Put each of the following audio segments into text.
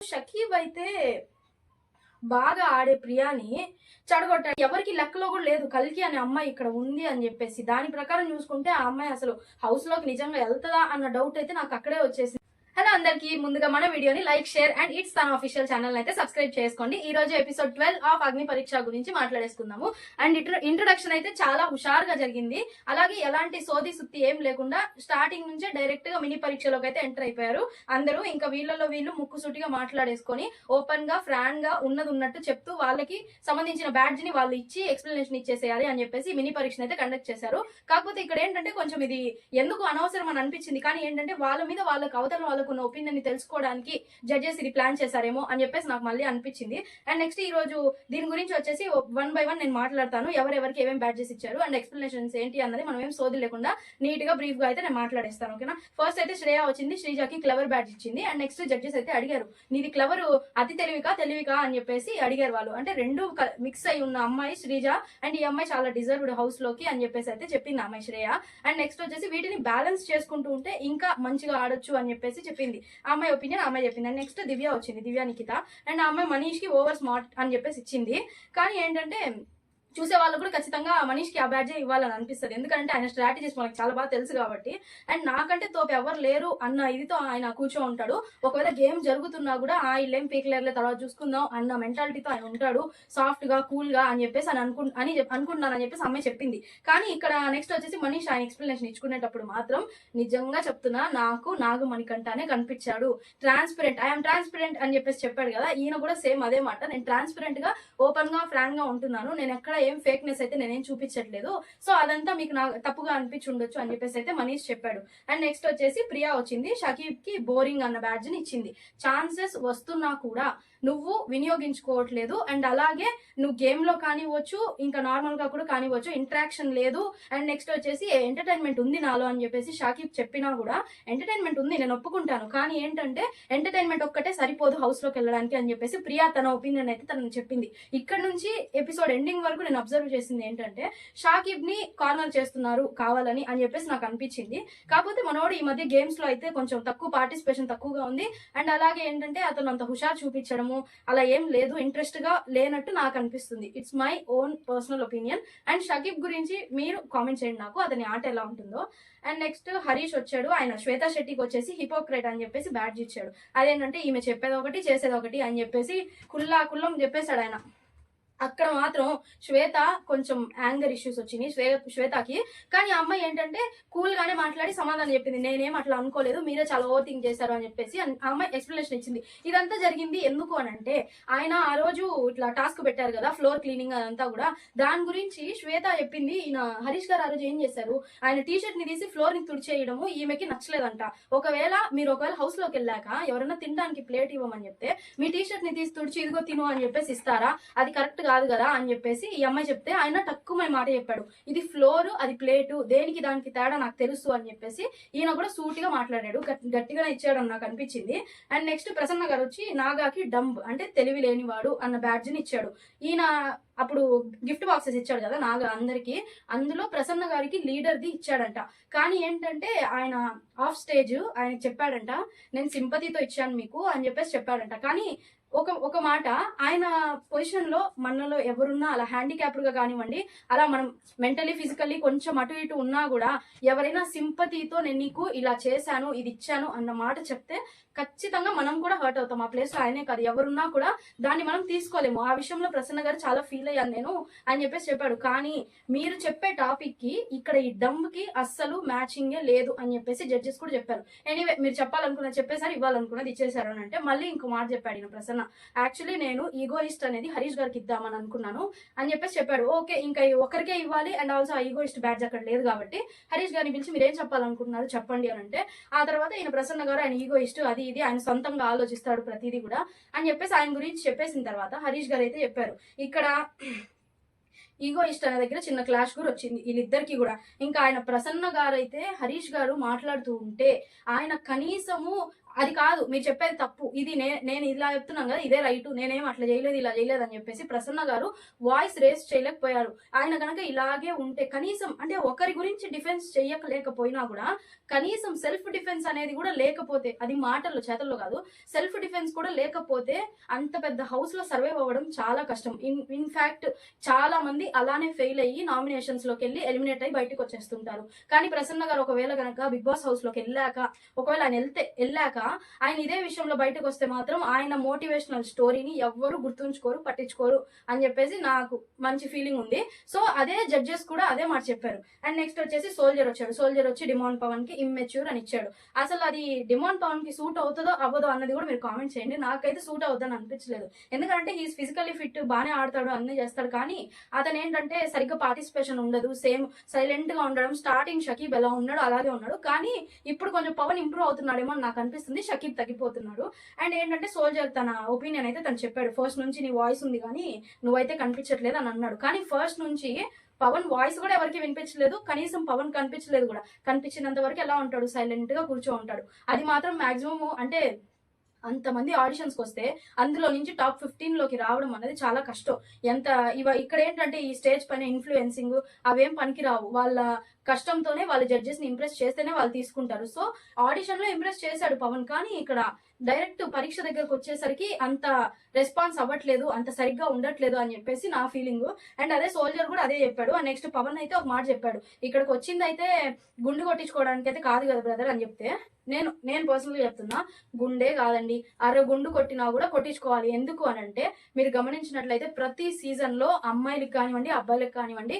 షకీబ్ అయితే బాగా ఆడే ప్రియాని చెడగొట్టాడు. ఎవరికి లెక్కలో కూడా లేదు. కల్కి అనే అమ్మాయి ఇక్కడ ఉంది అని చెప్పేసి దాని ప్రకారం చూసుకుంటే ఆ అమ్మాయి అసలు హౌస్లోకి నిజంగా వెళ్తుందా అన్న డౌట్ అయితే నాకు అక్కడే వచ్చేసింది. హలో అందరికి ముందుగా మన వీడియోని లైక్ షేర్ అండ్ ఇట్స్ తన అఫీషియల్ ఛానల్ అయితే సబ్స్క్రైబ్ చేసుకోండి. ఈ రోజు ఎపిసోడ్ ట్వెల్వ్ ఆఫ్ అగ్ని పరీక్ష గురించి మాట్లాడేసుకుందాము. అండ్ ఇంట్రొడక్షన్ అయితే చాలా హుషారుగా జరిగింది. అలాగే ఎలాంటి సోది సుత్తి ఏం లేకుండా స్టార్టింగ్ నుంచే డైరెక్ట్గా మినీ పరీక్షలోకి అయితే ఎంటర్ అయిపోయారు. అందరూ ఇంకా వీళ్ళలో వీళ్ళు ముక్కుసూటిగా మాట్లాడేసుకొని ఓపెన్గా ఫ్రాన్గా ఉన్నది ఉన్నట్టు చెప్తూ వాళ్ళకి సంబంధించిన బ్యాడ్జ్ని వాళ్ళు ఇచ్చి ఎక్స్ప్లెనేషన్ ఇచ్చేసేయాలి అని చెప్పేసి మినీ పరీక్షను అయితే కండక్ట్ చేశారు. కాకపోతే ఇక్కడ ఏంటంటే కొంచెం ఇది ఎందుకు అనవసరం అని అనిపించింది. కానీ ఏంటంటే వాళ్ళ మీద వాళ్ళకి అవతల వాళ్ళకు ఉన్న ఒపీనియన్ని తెలుసుకోవడానికి జడ్జెస్ ఇది ప్లాన్ చేశారేమో అని చెప్పేసి నాకు మళ్ళీ అనిపించింది. అండ్ నెక్స్ట్ ఈ రోజు దీని గురించి వచ్చేసి వన్ బై వన్ నేను మాట్లాడతాను. ఎవరెవరికి ఏమేమి బ్యాడ్జెస్ ఇచ్చారు అండ్ ఎక్స్ప్లెనేషన్స్ ఏంటి అన్నది మనం ఏం సోది లేకుండా నీట్గా బ్రీఫ్గా అయితే నేను మాట్లాడేస్తాను ఓకేనా ఫస్ట్ అయితే శ్రేయ వచ్చింది శ్రీజాకి క్లవర్ బ్యాడ్జ్ ఇచ్చింది. అండ్ నెక్స్ట్ జడ్జెస్ అయితే అడిగారు నీది క్లవర్ అతి తెలివికా తెలివికా? అని చెప్పేసి అడిగారు వాళ్ళు. అంటే రెండు మిక్స్ అయి ఉన్న అమ్మాయి శ్రీజ అండ్ ఈ అమ్మాయి చాలా డిజర్వ్డ్ హౌస్లోకి అని చెప్పేసి అయితే చెప్పింది అమ్మాయి శ్రేయ. అండ్ నెక్స్ట్ వచ్చేసి వీటిని బ్యాలెన్స్ చేసుకుంటూ ఉంటే ఇంకా మంచిగా ఆడొచ్చు అని చెప్పేసి చెప్పింది. ఆ అమ్మాయి ఒపీనియన్ అమ్మాయి చెప్పింది. అండ్ నెక్స్ట్ దివ్య వచ్చింది. దివ్య నిఖిత. అండ్ ఆ అమ్మాయి మనీష్కి ఓవర్ స్మార్ట్ అని చెప్పేసి ఇచ్చింది. కానీ ఏంటంటే చూసే వాళ్ళు కూడా ఖచ్చితంగా మనీష్కి ఆ బ్యాడ్జే ఇవ్వాలని అనిపిస్తుంది. ఎందుకంటే ఆయన స్ట్రాటజీస్ మనకు చాలా బాగా తెలుసు కాబట్టి. అండ్ నాకంటే తోపు ఎవరు లేరు అన్న ఇదితో ఆయన కూర్చో ఉంటాడు. ఒకవేళ గేమ్ జరుగుతున్నా కూడా ఆ ఇల్లేం పీకలేర్లే తర్వాత చూసుకుందాం అన్న మెంటాలిటీతో ఆయన ఉంటాడు. సాఫ్ట్గా కూల్గా అని చెప్పేసి అని అనుకు అని అనుకుంటున్నాను అని చెప్పేసి అమ్మాయి చెప్పింది. కానీ ఇక్కడ నెక్స్ట్ వచ్చేసి మనీష్ ఆయన ఎక్స్ప్లెనేషన్ ఇచ్చుకునేటప్పుడు మాత్రం నిజంగా చెప్తున్నా నాకు నాగమణి కంటానే కనిపించాడు ట్రాన్స్పరెంట్ ఐఎమ్ ట్రాన్స్పరెంట్ అని చెప్పేసి చెప్పాడు కదా ఈయన కూడా సేమ్ అదే మాట. నేను ట్రాన్స్పరెంట్గా ఓపెన్గా ఫ్రాంక్గా ఉంటున్నాను. నేను ఎక్కడ ఏం ఫేక్నెస్ అయితే నేనేం చూపించట్లేదు. సో అదంతా మీకు నా తప్పుగా అనిపించి ఉండొచ్చు అని చెప్పేసి అయితే మనీష్ చెప్పాడు. అండ్ నెక్స్ట్ వచ్చేసి ప్రియా వచ్చింది. షకీబ్కి బోరింగ్ అన్న బ్యాడ్జ్ని ఇచ్చింది. ఛాన్సెస్ వస్తున్నా కూడా నువ్వు వినియోగించుకోవట్లేదు అండ్ అలాగే నువ్వు గేమ్లో కానివ్వచ్చు ఇంకా నార్మల్గా కూడా కానివ్వచ్చు ఇంటరాక్షన్ లేదు. అండ్ నెక్స్ట్ వచ్చేసి ఎంటర్టైన్మెంట్ ఉంది నాలో అని చెప్పేసి షాకిబ్ చెప్పినా కూడా ఎంటర్టైన్మెంట్ ఉంది నేను ఒప్పుకుంటాను. కానీ ఏంటంటే ఎంటర్టైన్మెంట్ ఒక్కటే సరిపోదు హౌస్లోకి వెళ్ళడానికి అని చెప్పేసి ప్రియా తన ఒపీనియన్ అయితే తనను చెప్పింది. ఇక్కడ నుంచి ఎపిసోడ్ ఎండింగ్ వరకు నేను అబ్జర్వ్ చేసింది ఏంటంటే షాకిబ్ని కార్నర్ చేస్తున్నారు కావాలని అని చెప్పేసి నాకు అనిపించింది. కాకపోతే మనోడు ఈ మధ్య గేమ్స్లో అయితే కొంచెం తక్కువ పార్టిసిపేషన్ తక్కువగా ఉంది. అండ్ అలాగే ఏంటంటే అతను అంత హుషారు చూపించడం చూపించడము అలా ఏం లేదు ఇంట్రెస్ట్గా లేనట్టు నాకు అనిపిస్తుంది. It's my own personal opinion and Shakib గురించి మీరు కామెంట్ చేయండి నాకు అతని ఆట ఎలా ఉంటుందో. అండ్ నెక్స్ట్ హరీష్ వచ్చాడు ఆయన శ్వేతా శెట్టికి వచ్చేసి హిపోక్రేట్ అని చెప్పేసి బ్యాడ్జ్ ఇచ్చాడు. అదేంటంటే ఈమె చెప్పేది ఒకటి చేసేది ఒకటి అని చెప్పేసి కుల్లా కుల్లం చెప్పేశాడు ఆయన. అక్కడ మాత్రం శ్వేత కొంచెం యాంగర్ ఇష్యూస్ వచ్చినాయి. శ్వే శ్వేతకి. కానీ ఆ అమ్మాయి ఏంటంటే కూల్ గానే మాట్లాడి సమాధానం చెప్పింది. నేనేం అట్లా అనుకోలేదు. మీరే చాలా ఓవర్ థింక్ చేశారు అని చెప్పేసి ఆ అమ్మాయి ఎక్స్ప్లెనేషన్ ఇచ్చింది. ఇదంతా జరిగింది ఎందుకు అని అంటే ఆయన ఆ రోజు ఇట్లా టాస్క్ పెట్టారు కదా ఫ్లోర్ క్లీనింగ్ అదంతా కూడా. దాని గురించి శ్వేత చెప్పింది. ఈయన హరీష్ గారు ఆ రోజు ఏం చేశారు? ఆయన టీ షర్ట్ని తీసి ఫ్లోర్ని తుడిచేయడము ఈమెకి నచ్చలేదంట. ఒకవేళ మీరు ఒకవేళ హౌస్లోకి వెళ్ళాక ఎవరైనా తినడానికి ప్లేట్ ఇవ్వమని చెప్తే మీ టీ షర్ట్ని తీసి తుడిచి ఇదిగో తిను అని చెప్పేసి ఇస్తారా? అది కరెక్ట్ కాదు కదా అని చెప్పేసి ఈ అమ్మాయి చెప్తే ఆయన తక్కువ మాట చెప్పాడు. ఇది ఫ్లోర్ అది ప్లేటు దేనికి దానికి తేడా నాకు తెలుసు అని చెప్పేసి ఈయన కూడా సూటిగా మాట్లాడాడు. గట్టిగానే ఇచ్చాడు అని నాకు అనిపించింది. అండ్ నెక్స్ట్ ప్రసన్న గారు వచ్చి నాగాకి డంబ్ అంటే తెలివి లేనివాడు అన్న బ్యాడ్జ్ని ఇచ్చాడు. ఈయన అప్పుడు గిఫ్ట్ బాక్సెస్ ఇచ్చాడు కదా నాగా అందరికి. అందులో ప్రసన్న గారికి లీడర్ది ఇచ్చాడంట. కానీ ఏంటంటే ఆయన ఆఫ్ స్టేజ్ ఆయన చెప్పాడంట నేను సింపతితో ఇచ్చాను మీకు అని చెప్పేసి చెప్పాడంట. కానీ ఒక ఒక మాట ఆయన పొజిషన్లో మనలో ఎవరున్నా అలా హ్యాండిక్యాప్డ్గా కానివ్వండి అలా మనం మెంటలీ ఫిజికల్లీ కొంచెం అటు ఇటు ఉన్నా కూడా ఎవరైనా సింపతితో నేను నీకు ఇలా చేశాను ఇది ఇచ్చాను అన్న మాట చెప్తే ఖచ్చితంగా మనం కూడా హర్ట్ అవుతాం. ఆ ప్లేస్లో ఆయనే కాదు ఎవరున్నా కూడా దాన్ని మనం తీసుకోలేము. ఆ విషయంలో ప్రసన్న గారు చాలా ఫీల్ అయ్యాను నేను అని చెప్పేసి చెప్పాడు. కానీ మీరు చెప్పే టాపిక్కి ఇక్కడ ఈ డంబ్కి అస్సలు మ్యాచింగే లేదు అని చెప్పేసి జడ్జెస్ కూడా చెప్పారు. ఎనీవే మీరు చెప్పాలనుకున్న చెప్పేసారు ఇవ్వాలనుకున్నది ఇచ్చేసారు అని అంటే మళ్ళీ ఇంకో మాట చెప్పాడు ఈయన ప్రసన్న యాక్చువల్లీ నేను ఈగోయిస్ట్ అనేది హరీష్ గారికి ఇద్దామని అనుకున్నాను. అని చెప్పేసి చెప్పాడు. ఓకే ఇంకా ఒకరికే ఒక్కరికే ఇవ్వాలి అండ్ ఆల్సో ఆ ఈగోయిస్ట్ బ్యాడ్జ్ అక్కడ లేదు కాబట్టి హరీష్ గారిని పిలిచి మీరు ఏం చెప్పాలనుకుంటున్నారు చెప్పండి అని అంటే ఆ తర్వాత ఈయన ప్రసన్న గారు ఆయన ఈగోయిస్ట్ అది ఇది ఆయన సొంతంగా ఆలోచిస్తాడు ప్రతిదీ కూడా అని చెప్పేసి ఆయన గురించి చెప్పేసిన తర్వాత హరీష్ గారు అయితే చెప్పారు. ఇక్కడ ఈగో ఇష్ట అనే దగ్గర చిన్న క్లాష్ కూడా వచ్చింది వీళ్ళిద్దరికి కూడా. ఇంకా ఆయన ప్రసన్న గారు అయితే హరీష్ గారు మాట్లాడుతూ ఉంటే ఆయన కనీసము అది కాదు మీరు చెప్పేది తప్పు. ఇది నే- నేను ఇలా చెప్తున్నాను కదా ఇదే రైట్ నేనేం అట్లా చేయలేదు ఇలా చేయలేదు అని చెప్పేసి ప్రసన్న గారు వాయిస్ రేస్ చేయలేకపోయారు. ఆయన కనుక ఇలాగే ఉంటే కనీసం అంటే ఒకరి గురించి డిఫెన్స్ చేయలేకపోయినా కూడా కనీసం సెల్ఫ్ డిఫెన్స్ అనేది కూడా లేకపోతే అది మాటల్లో చేతల్లో కాదు సెల్ఫ్ డిఫెన్స్ కూడా లేకపోతే అంత పెద్ద హౌస్లో సర్వైవ్ అవ్వడం చాలా కష్టం. ఇన్ ఇన్ఫాక్ట్ చాలా మంది అలానే ఫెయిల్ అయ్యి నామినేషన్స్లోకి వెళ్ళి ఎలిమినేట్ అయ్యి బయటకు వచ్చేస్తుంటారు. కానీ ప్రసన్న గారు ఒకవేళ గనక బిగ్ బాస్ హౌస్లోకి వెళ్ళాక ఒకవేళ ఆయన వెళ్తే వెళ్ళాక ఆయన ఇదే విషయంలో బయటకు వస్తే మాత్రం ఆయన మోటివేషనల్ స్టోరీని ఎవ్వరు గుర్తుంచుకోరు పట్టించుకోరు అని చెప్పేసి నాకు మంచి ఫీలింగ్ ఉంది. సో అదే జడ్జెస్ కూడా అదే మాట చెప్పారు. అండ్ నెక్స్ట్ వచ్చేసి సోల్జర్ వచ్చాడు. సోల్జర్ వచ్చి డిమాండ్ పవన్కి ఇమ్మెచ్యూర్ అని ఇచ్చాడు. అసలు అది డిమాండ్ పవన్కి సూట్ అవుతుందో అవ్వదో అన్నది కూడా మీరు కామెంట్ చేయండి. నాకైతే సూట్ అవుతుందని అనిపించలేదు. ఎందుకంటే హీస్ ఫిజికల్లీ ఫిట్ బాగానే ఆడతాడు అన్ని చేస్తాడు. కానీ అతను ఏంటంటే సరిగ్గా పార్టిసిపేషన్ ఉండదు. సేమ్ సైలెంట్గా ఉండడం స్టార్టింగ్ షకీబ్ ఎలా ఉన్నాడు అలాగే ఉన్నాడు. కానీ ఇప్పుడు కొంచెం పవన్ ఇంప్రూవ్ అవుతున్నాడేమో నాకు అనిపిస్తుంది. షకీబ్ తగ్గిపోతున్నాడు. అండ్ ఏంటంటే సోల్జర్ తన ఒపీనియన్ అయితే తను చెప్పాడు. ఫస్ట్ నుంచి నీ వాయిస్ ఉంది కానీ నువ్వైతే కనిపించట్లేదు అని అన్నాడు. కానీ ఫస్ట్ నుంచి పవన్ వాయిస్ కూడా ఎవరికి వినిపించలేదు. కనీసం పవన్ కనిపించలేదు కూడా. కనిపించినంత వరకు ఎలా ఉంటాడు? సైలెంట్గా కూర్చో ఉంటాడు. అది మాత్రం మాక్సిమం అంటే అంతమంది ఆడిషన్స్కి వస్తే అందులో నుంచి టాప్ ఫిఫ్టీన్లోకి రావడం అనేది చాలా కష్టం. ఎంత ఇవ ఇక్కడ ఏంటంటే ఈ స్టేజ్ పైన ఇన్ఫ్లుయెన్సింగ్ అవేం పనికిరావు. వాళ్ళ కష్టంతోనే వాళ్ళ జడ్జెస్ని ఇంప్రెస్ చేస్తేనే వాళ్ళు తీసుకుంటారు. సో ఆడిషన్లో ఇంప్రెస్ చేశాడు పవన్ కానీ ఇక్కడ డైరెక్ట్ పరీక్ష దగ్గరకు వచ్చేసరికి అంత రెస్పాన్స్ అవ్వట్లేదు అంత సరిగ్గా ఉండట్లేదు అని చెప్పేసి నా ఫీలింగ్. అండ్ అదే సోల్జర్ కూడా అదే చెప్పాడు. అండ్ నెక్స్ట్ పవన్ అయితే ఒక మాట చెప్పాడు. ఇక్కడికి వచ్చింది అయితే గుండు కొట్టించుకోవడానికి అయితే కాదు కదా బ్రదర్ అని చెప్తే నేను నేను పర్సనల్గా చెప్తున్నా గుండె కాదండి. అరే గుండు కొట్టినా కూడా కొట్టించుకోవాలి. ఎందుకు అని అంటే మీరు గమనించినట్లయితే ప్రతి సీజన్లో అమ్మాయిలకు కానివ్వండి అబ్బాయిలకు కానివ్వండి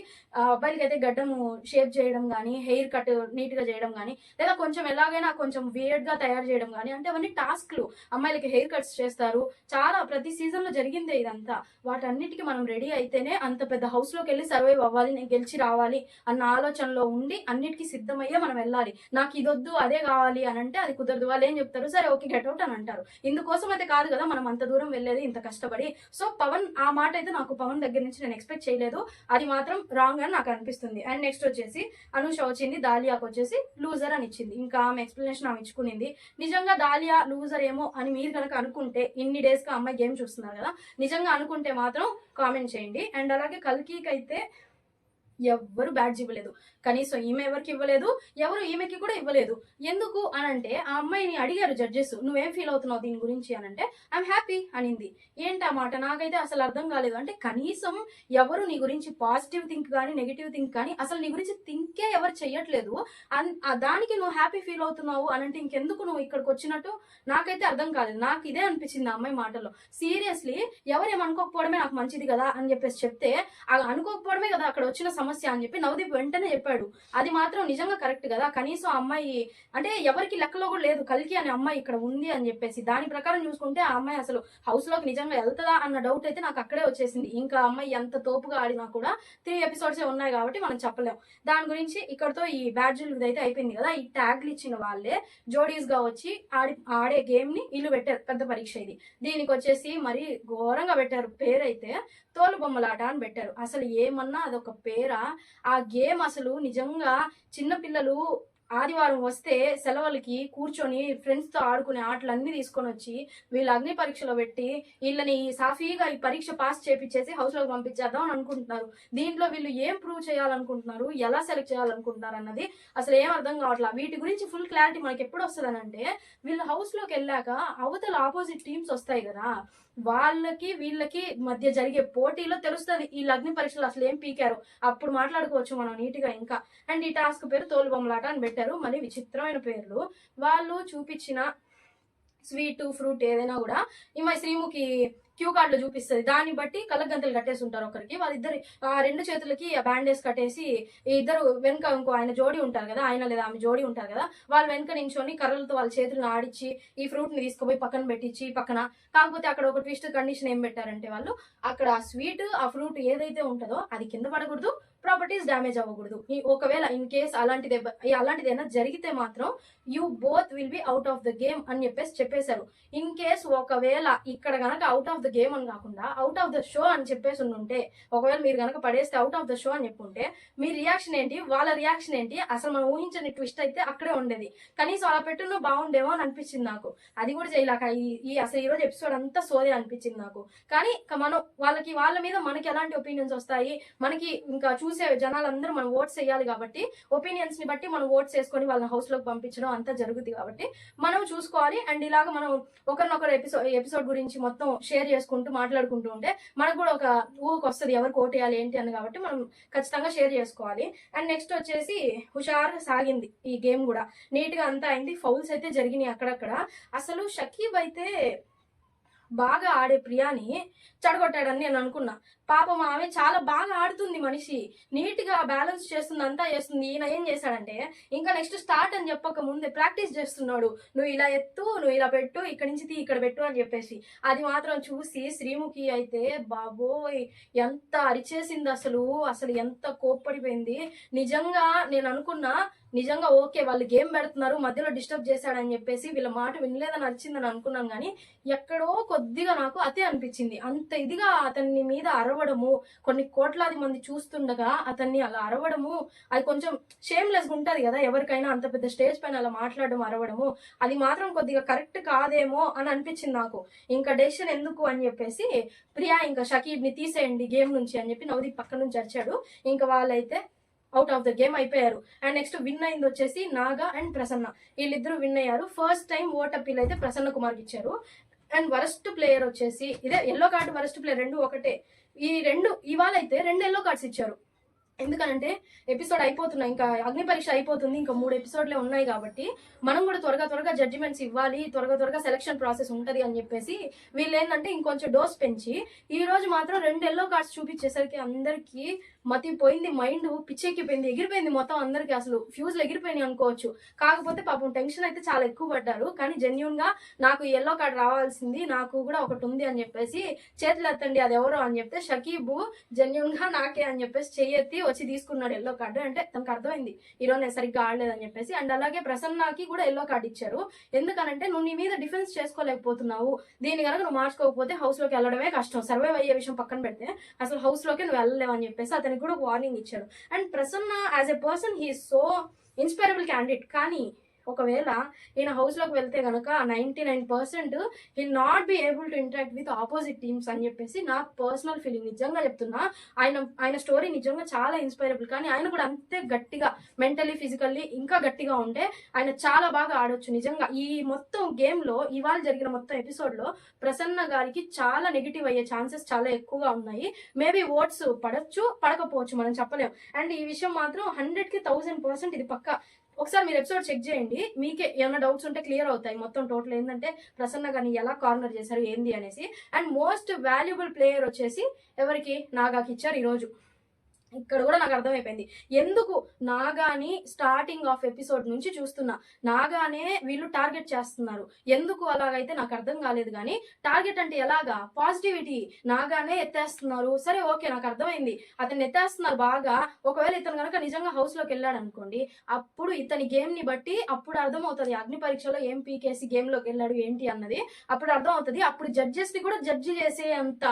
అబ్బాయిలకి అయితే గడ్డము షేప్ చేయడం కానీ హెయిర్ కట్ నీట్గా చేయడం కానీ లేదా కొంచెం ఎలాగైనా కొంచెం వియర్డ్గా తయారు చేయడం కానీ అంటే అవన్నీ టాస్క్ టాస్క్లు అమ్మాయిలకి హెయిర్ కట్స్ చేస్తారు. చాలా ప్రతి సీజన్లో జరిగిందే ఇదంతా. వాటన్నిటికీ మనం రెడీ అయితేనే అంత పెద్ద హౌస్లోకి వెళ్ళి సర్వైవ్ అవ్వాలి నేను గెలిచి రావాలి అన్న ఆలోచనలో ఉండి అన్నిటికీ సిద్ధమయ్యే మనం వెళ్ళాలి. నాకు ఇదొద్దు అదే కావాలి అని అంటే అది కుదరదు. వాళ్ళు ఏం చెప్తారు? సరే ఓకే గెట్అవుట్ అని అంటారు. ఇందుకోసం అయితే కాదు కదా మనం అంత దూరం వెళ్ళేది ఇంత కష్టపడి. సో పవన్ ఆ మాట అయితే నాకు పవన్ దగ్గర నుంచి నేను ఎక్స్పెక్ట్ చేయలేదు. అది మాత్రం రాంగ్ అని నాకు అనిపిస్తుంది. అండ్ నెక్స్ట్ వచ్చేసి అనుష వచ్చింది దాలియాకు వచ్చేసి లూజర్ అని ఇచ్చింది. ఇంకా ఆమె ఎక్స్ప్లెనేషన్ ఆమె ఇచ్చుకునింది. నిజంగా దాలియా లూజర్ ఏమో అని మీరు కనుక అనుకుంటే ఇన్ని డేస్గా అమ్మాయి గేమ్ చూస్తున్నారు కదా నిజంగా అనుకుంటే మాత్రం కామెంట్ చేయండి. అండ్ అలాగే కల్కీకి అయితే ఎవ్వరు బ్యాడ్జ్ ఇవ్వలేదు కనీసం ఈమె ఎవరికి ఇవ్వలేదు ఎవరు ఈమెకి కూడా ఇవ్వలేదు. ఎందుకు అని అంటే ఆ అమ్మాయిని అడిగారు జడ్జెస్ నువ్వేం ఫీల్ అవుతున్నావు దీని గురించి? అని అంటే ఐఎమ్ హ్యాపీ అనింది. ఏంటా మాట? నాకైతే అసలు అర్థం కాలేదు. అంటే కనీసం ఎవరు నీ గురించి పాజిటివ్ థింక్ కానీ నెగిటివ్ థింక్ కానీ అసలు నీ గురించి థింకే ఎవరు చెయ్యట్లేదు. అన్- ఆ దానికి నువ్వు హ్యాపీ ఫీల్ అవుతున్నావు అని అంటే ఇంకెందుకు నువ్వు ఇక్కడికి వచ్చినట్టు? నాకైతే అర్థం కాలేదు. నాకు ఇదే అనిపించింది ఆ అమ్మాయి మాటల్లో. సీరియస్లీ ఎవరేమనుకోకపోవడమే నాకు మంచిది కదా అని చెప్పేసి చెప్తే అనుకోకపోవడమే కదా అక్కడ వచ్చిన సమస్య అని చెప్పి నవదీప్ వెంటనే చెప్పాడు. అది మాత్రం నిజంగా కరెక్ట్ కదా? కనీసం ఆ అమ్మాయి అంటే ఎవరికి లెక్కలో కూడా లేదు. కలికి అనే అమ్మాయి ఇక్కడ ఉంది అని చెప్పేసి. దాని ప్రకారం చూసుకుంటే ఆ అమ్మాయి అసలు హౌస్లోకి నిజంగా వెళ్తుందా అన్న డౌట్ అయితే నాకు అక్కడే వచ్చేసింది. ఇంకా అమ్మాయి ఎంత తోపుగా ఆడినా కూడా త్రీ ఎపిసోడ్స్ ఉన్నాయి కాబట్టి మనం చెప్పలేం. దాని గురించి ఇక్కడతో ఈ బ్యాడ్జులు అయితే అయిపోయింది కదా? ఈ ట్యాగ్లు ఇచ్చిన వాళ్ళే జోడీస్గా వచ్చి ఆడి ఆడే గేమ్ని ఇల్లు పెట్టారు. పెద్ద పరీక్ష ఇది. దీనికి వచ్చేసి మరి ఘోరంగా పెట్టారు. పేరైతే తోలు బొమ్మలాట అని పెట్టారు. అసలు ఏమన్నా అదొక పేరా? ఆ గేమ్ అసలు నిజంగా చిన్నపిల్లలు ఆదివారం వస్తే సెలవులకి కూర్చొని ఫ్రెండ్స్తో ఆడుకునే ఆడుకునే ఆటలన్నీ తీసుకొని వచ్చి వీళ్ళు అగ్ని పరీక్షలో పెట్టి వీళ్ళని సాఫీగా ఈ పరీక్ష పాస్ చేపించేసి హౌస్లోకి పంపించేద్దాం అని అనుకుంటున్నారు. దీంట్లో వీళ్ళు ఏం ప్రూవ్ చేయాలనుకుంటున్నారు? ఎలా సెలెక్ట్ చేయాలనుకుంటున్నారు అన్నది అసలు ఏం అర్థం కావట్లా? వీటి గురించి ఫుల్ క్లారిటీ మనకి ఎప్పుడు వస్తుంది అంటే వీళ్ళు హౌస్లోకి వెళ్ళాక అవతల ఆపోజిట్ టీమ్స్ వస్తాయి కదా. వాళ్ళకి వీళ్ళకి మధ్య జరిగే పోటీలో తెలుస్తుంది. ఈ లగ్ని పరీక్షలు అసలు ఏం పీకారు? అప్పుడు మాట్లాడుకోవచ్చు మనం నీట్గా ఇంకా. అండ్ ఈ టాస్క్ పేరు తోలుబొమ్మలాట అని పెట్టారు. మరి విచిత్రమైన పేర్లు. వాళ్ళు చూపించిన స్వీట్ ఫ్రూట్ ఏదైనా కూడా. ఈ మా శ్రీముఖి క్యూ కార్డ్ చూపిస్తుంది. దాన్ని బట్టి కళ్ళగంతలు కట్టేసి ఉంటారు ఒకరికి. వాళ్ళిద్దరి ఆ రెండు చేతులకి బ్యాండేజ్ కట్టేసి ఇద్దరు వెనుక ఇంకో ఆయన జోడి ఉంటారు కదా ఆయన లేదా ఆమె జోడి ఉంటారు కదా వాళ్ళు వెనుక నించొని కర్రలతో వాళ్ళ చేతులను ఆడిచ్చి ఈ ఫ్రూట్ని తీసుకుపోయి పక్కన పెట్టించి పక్కన. కాకపోతే అక్కడ ఒక ట్విస్ట్ కండిషన్ ఏం పెట్టారంటే వాళ్ళు అక్కడ ఆ స్వీట్ ఆ ఫ్రూట్ ఏదైతే ఉంటుందో అది కింద పడకూడదు ప్రాపర్టీస్ డ్యామేజ్ అవ్వకూడదు. ఒకవేళ ఇన్ కేస్ అలాంటిది అలాంటిది ఏమైనా జరిగితే మాత్రం you both will be out of the game అని చెప్పేసి చెప్పేశారు. ఇన్ కేస్ ఒకవేళ ఇక్కడ గనక అవుట్ ఆఫ్ ద గేమ్ అని కాకుండా అవుట్ ఆఫ్ ద షో అని చెప్పేసి ఉంటే ఒకవేళ మీరు గనక పడేస్తే అవుట్ ఆఫ్ ద షో అని చెప్పుంటే మీ రియాక్షన్ ఏంటి? వాళ్ళ రియాక్షన్ ఏంటి? అసలు మనం ఊహించని ట్విస్ట్ అయితే అక్కడే ఉండేది. కనీసం అలా పెట్టున్న బాగుండేమో అని అనిపించింది నాకు. అది కూడా చేయలేక ఈ అసలు ఈరోజు ఎపిసోడ్ అంతా సోదే అనిపించింది నాకు. కానీ మనం వాళ్ళకి వాళ్ళ మీద మనకి ఎలాంటి ఒపీనియన్స్ వస్తాయి? మనకి ఇంకా చూసి జనాలందరూ మనం ఓట్స్ వేయాలి కాబట్టి ఒపీనియన్స్ని బట్టి మనం ఓట్స్ వేసుకొని వాళ్ళని హౌస్లోకి పంపించడం అంతా జరుగుతుంది కాబట్టి మనం చూసుకోవాలి. అండ్ ఇలాగ మనం ఒకరినొకరు ఎపిసోడ్ ఎపిసోడ్ గురించి మొత్తం షేర్ చేసుకుంటూ మాట్లాడుకుంటూ ఉంటే మనకు కూడా ఒక ఊహకు వస్తుంది ఎవరికి ఓట్ వేయాలి ఏంటి అని కాబట్టి మనం ఖచ్చితంగా షేర్ చేసుకోవాలి. అండ్ నెక్స్ట్ వచ్చేసి హుషారుగా సాగింది ఈ గేమ్ కూడా. నీట్గా అంతా అయింది ఫౌల్స్ అయితే జరిగినాయి అక్కడక్కడ. అసలు షకీబ్ అయితే బాగా ఆడే ప్రియాని చెడగొట్టాడని నేను అనుకున్నా. పాపం ఆమె చాలా బాగా ఆడుతుంది మనిషి. నీట్గా బ్యాలెన్స్ చేస్తుంది అంతా చేస్తుంది. ఈయన ఏం చేశాడంటే ఇంకా నెక్స్ట్ స్టార్ట్ అని చెప్పక ముందే ప్రాక్టీస్ చేస్తున్నాడు. నువ్వు ఇలా ఎత్తు నువ్వు ఇలా పెట్టు ఇక్కడ నుంచి తీ ఇక్కడ పెట్టు అని చెప్పేసి. అది మాత్రం చూసి శ్రీముఖి అయితే బాబోయ్ ఎంత అరిచేసింది అసలు. అసలు ఎంత కోప్పడిపోయింది. నిజంగా నేను అనుకున్నా నిజంగా ఓకే వాళ్ళు గేమ్ పెడుతున్నారు మధ్యలో డిస్టర్బ్ చేశాడని చెప్పేసి వీళ్ళ మాట వినలేదని నచ్చిందని అనుకున్నాను కానీ ఎక్కడో కొద్దిగా నాకు అదే అనిపించింది. అంత ఇదిగా అతన్ని మీద అరవడము కొన్ని కోట్లాది మంది చూస్తుండగా అతన్ని అలా అరవడము అది కొంచెం షేమ్లెస్ ఉంటుంది కదా ఎవరికైనా అంత పెద్ద స్టేజ్ పైన అలా మాట్లాడడం అరవడము అది మాత్రం కొద్దిగా కరెక్ట్ కాదేమో అని అనిపించింది నాకు. ఇంకా డెసిషన్ ఎందుకు అని చెప్పేసి ప్రియా ఇంకా షకీబ్ని తీసేయండి గేమ్ నుంచి అని చెప్పి నవదీప్ పక్క నుంచి అరిచాడు. ఇంకా వాళ్ళైతే అవుట్ ఆఫ్ ద గేమ్ అయిపోయారు. అండ్ నెక్స్ట్ విన్ అయింది వచ్చేసి నాగా అండ్ ప్రసన్న. వీళ్ళిద్దరూ విన్ అయ్యారు. ఫస్ట్ టైం ఓట్ అప్పీల్ అయితే ప్రసన్న కుమార్కి ఇచ్చారు. అండ్ వరస్ట్ ప్లేయర్ వచ్చేసి ఇదే ఎల్లో కార్డు వరస్ట్ ప్లేయర్ రెండు ఒకటే. ఈ రెండు ఇవాళ అయితే రెండు ఎల్లో కార్డ్స్ ఇచ్చారు. ఎందుకనంటే ఎపిసోడ్ అయిపోతున్నాయి. ఇంకా అగ్ని పరీక్ష అయిపోతుంది. ఇంకా మూడు ఎపిసోడ్లే ఉన్నాయి కాబట్టి మనం కూడా త్వరగా త్వరగా జడ్జిమెంట్స్ ఇవ్వాలి. త్వరగా త్వరగా సెలక్షన్ ప్రాసెస్ ఉంటుంది అని చెప్పేసి వీళ్ళు ఏంటంటే ఇంకొంచెం డోస్ పెంచి ఈ రోజు మాత్రం రెండు ఎల్లో కార్డ్స్ చూపించేసరికి అందరికీ మతి పోయింది మైండ్ పిచ్చెక్కిపోయింది ఎగిరిపోయింది మొత్తం అందరికి అసలు. ఫ్యూజ్లు ఎగిరిపోయినాయి అనుకోవచ్చు. కాకపోతే పాపం టెన్షన్ అయితే చాలా ఎక్కువ పడ్డారు. కానీ జెన్యున్గా నాకు ఎల్లో కార్డ్ రావాల్సింది. నాకు కూడా ఒకటి ఉంది అని చెప్పేసి చేతులు ఎత్తండి అది ఎవరో అని చెప్తే షకీబు జెన్యున్గా నాకే అని చెప్పేసి చెయ్యెత్తి వచ్చి తీసుకున్నాడు ఎల్లో కార్డు అంటే తనకు అర్థమైంది ఈరోజు నేను సరిగ్గా ఆడలేదని చెప్పేసి. అండ్ అలాగే ప్రసన్నకి కూడా ఎల్లో కార్డు ఇచ్చారు. ఎందుకనంటే నువ్వు నీ మీద డిఫెన్స్ చేసుకోలేకపోతున్నావు. దీని కనుక నువ్వు మార్చుకోకపోతే హౌస్లోకి వెళ్ళడమే కష్టం. సర్వైవ్ అయ్యే విషయం పక్కన పెడితే అసలు హౌస్లోకి నువ్వు వెళ్ళలేవు అని చెప్పేసి అతనికి కూడా ఒక వార్నింగ్ ఇచ్చారు. And Prasanna as a person he so inspirable candidate కానీ ఒకవేళ ఈయన హౌస్లోకి వెళ్తే కనుక ninety nine percent he'll not be able to interact with opposite teams అని చెప్పేసి నా పర్సనల్ ఫీలింగ్ నిజంగా చెప్తున్నా. ఆయన ఆయన స్టోరీ నిజంగా చాలా ఇన్స్పైరబుల్ కానీ ఆయన కూడా అంతే గట్టిగా మెంటలీ ఫిజికల్లీ ఇంకా గట్టిగా ఉంటే ఆయన చాలా బాగా ఆడొచ్చు. నిజంగా ఈ మొత్తం గేమ్లో ఇవాళ జరిగిన మొత్తం ఎపిసోడ్లో ప్రసన్న గారికి చాలా నెగిటివ్ అయ్యే ఛాన్సెస్ చాలా ఎక్కువగా ఉన్నాయి. మేబీ ఓట్స్ పడచ్చు పడకపోవచ్చు మనం చెప్పలేం. అండ్ ఈ విషయం మాత్రం హండ్రెడ్కి థౌసండ్ పర్సెంట్ ఇది పక్క. ఒకసారి మీరు ఎపిసోడ్ చెక్ చేయండి. మీకే ఏమైనా డౌట్స్ ఉంటే క్లియర్ అవుతాయి. మొత్తం టోటల్ ఏంటంటే ప్రసన్న గారిని ఎలా కార్నర్ చేశారు ఏంది అనేసి. అండ్ మోస్ట్ వాల్యుబుల్ ప్లేయర్ వచ్చేసి ఎవరికి? నాగాకి ఇచ్చారు ఈరోజు. ఇక్కడ కూడా నాకు అర్థమైపోయింది. ఎందుకు? నాగాని స్టార్టింగ్ ఆఫ్ ఎపిసోడ్ నుంచి చూస్తున్నా. నాగానే వీళ్ళు టార్గెట్ చేస్తున్నారు. ఎందుకు అలాగైతే నాకు అర్థం కాలేదు కానీ టార్గెట్ అంటే ఎలాగా? పాజిటివిటీ నాగానే ఎత్తేస్తున్నారు. సరే ఓకే నాకు అర్థమైంది. అతను ఎత్తేస్తున్నారు బాగా. ఒకవేళ ఇతను కనుక నిజంగా హౌస్లోకి వెళ్ళాడు అనుకోండి అప్పుడు ఇతని గేమ్ని బట్టి అప్పుడు అర్థమవుతుంది అగ్ని పరీక్షలో ఏం పీకేసి గేమ్లోకి వెళ్ళాడు ఏంటి అన్నది. అప్పుడు అర్థం అవుతుంది అప్పుడు జడ్జెస్ని కూడా జడ్జి చేసే అంత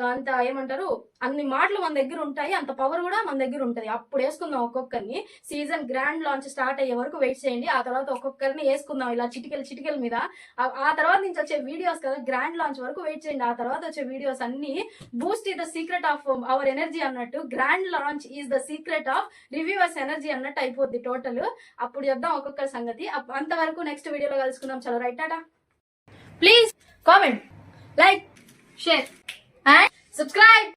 అంత ఏమంటారు? అన్ని మాటలు మన దగ్గర ఉంటాయి అంత పవర్ కూడా మన దగ్గర ఉంటుంది. అప్పుడు వేసుకుందాం ఒక్కొక్కరిని. సీజన్ గ్రాండ్ లాంచ్ స్టార్ట్ అయ్యే వరకు వెయిట్ చేయండి. ఆ తర్వాత ఒక్కొక్కరిని వేసుకుందాం ఇలా చిటికెల చిటికెల మీద. ఆ- తర్వాత నుంచి వచ్చే వీడియోస్ కదా గ్రాండ్ లాంచ్ వరకు వెయిట్ చేయండి. ఆ తర్వాత వచ్చే వీడియోస్ అన్ని boost is the secret of our energy అన్నట్టు. Grand launch is the secret of reviewers energy అన్నట్టు అయిపోద్ది టోటల్ అప్పుడు చెప్దాం ఒక్కొక్కరి సంగతి. అంతవరకు నెక్స్ట్ వీడియోలో కలుసుకుందాం. చలో right Tata? Please comment like share and subscribe